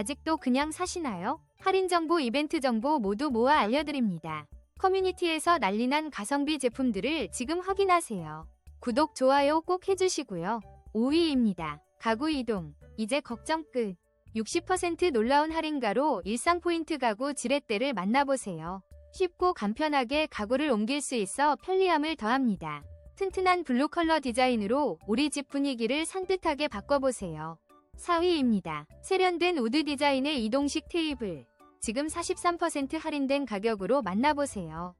아직도 그냥 사시나요? 할인 정보, 이벤트 정보 모두 모아 알려드립니다. 커뮤니티에서 난리난 가성비 제품들을 지금 확인하세요. 구독, 좋아요 꼭 해주시고요. 5위입니다. 가구 이동. 이제 걱정 끝. 60% 놀라운 할인가로 일상 포인트 가구 지렛대를 만나보세요. 쉽고 간편하게 가구를 옮길 수 있어 편리함을 더합니다. 튼튼한 블루 컬러 디자인으로 우리 집 분위기를 산뜻하게 바꿔보세요. 4위입니다. 세련된 우드 디자인의 이동식 테이블. 지금 43% 할인된 가격으로 만나보세요.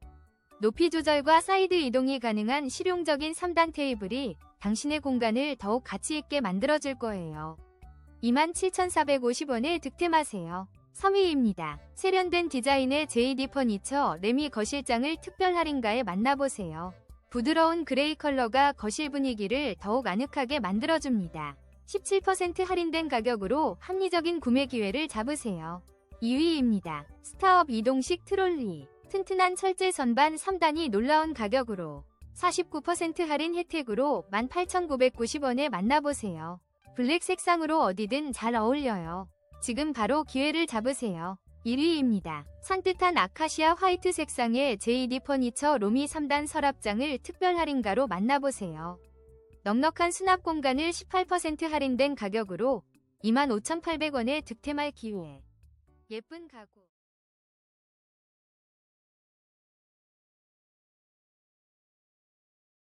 높이 조절과 사이드 이동이 가능한 실용적인 3단 테이블이 당신의 공간을 더욱 가치있게 만들어줄 거예요. 27,450원에 득템하세요. 3위입니다. 세련된 디자인의 JD 퍼니처 레미 거실장을 특별 할인가에 만나보세요. 부드러운 그레이 컬러가 거실 분위기를 더욱 아늑하게 만들어줍니다. 17% 할인된 가격으로 합리적인 구매 기회를 잡으세요. 2위입니다. 스타업 이동식 트롤리. 튼튼한 철제 선반 3단이 놀라운 가격으로 49% 할인 혜택으로 18,990원에 만나보세요. 블랙 색상으로 어디든 잘 어울려요. 지금 바로 기회를 잡으세요. 1위입니다. 산뜻한 아카시아 화이트 색상의 JD 퍼니처 로미 3단 서랍장을 특별 할인가로 만나보세요. 넉넉한 수납 공간을 18% 할인된 가격으로 25,800원에 득템할 기회. 예쁜 가구.